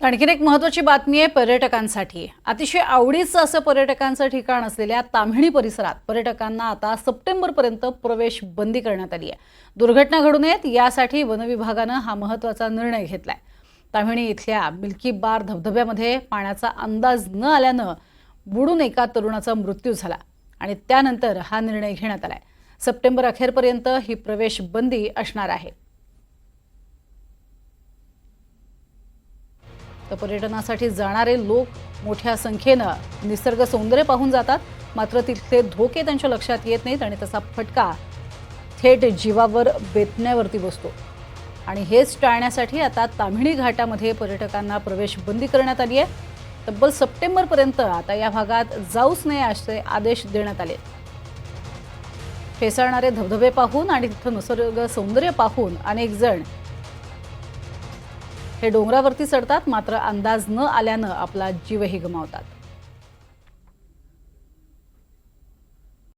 आणखीन एक महत्त्वाची बातमी आहे पर्यटकांसाठी. अतिशय आवडीचं असं पर्यटकांचं ठिकाण असलेल्या ताम्हिणी परिसरात पर्यटकांना आता सप्टेंबरपर्यंत प्रवेश बंदी करण्यात आली आहे. दुर्घटना घडू नयेत यासाठी वनविभागानं हा महत्त्वाचा निर्णय घेतला आहे ताम्हिणी इथल्या मिल्की बार धबधब्यामध्ये पाण्याचा अंदाज न आल्यानं बुडून एका तरुणाचा मृत्यू झाला आणि त्यानंतर हा निर्णय घेण्यात आला आहे सप्टेंबर अखेरपर्यंत ही प्रवेश बंदी असणार आहे. तर पर्यटनासाठी जाणारे लोक मोठ्या संख्येनं निसर्ग सौंदर्य पाहून जातात. मात्र तिथले धोके त्यांच्या लक्षात येत नाहीत आणि तसा फटका थेट जीवावर बेतण्यावरती बसतो. आणि हेच टाळण्यासाठी आता ताम्हिणी घाटामध्ये पर्यटकांना प्रवेश बंदी करण्यात आली आहे. तब्बल सप्टेंबरपर्यंत आता या भागात जाऊच नये असे आदेश देण्यात आले. फेसाळणारे धबधबे पाहून आणि तिथं निसर्ग सौंदर्य पाहून अनेक जण हे डोंगरावरती चढतात मात्र अंदाज न आल्यानं आपला जीवही गमावतात.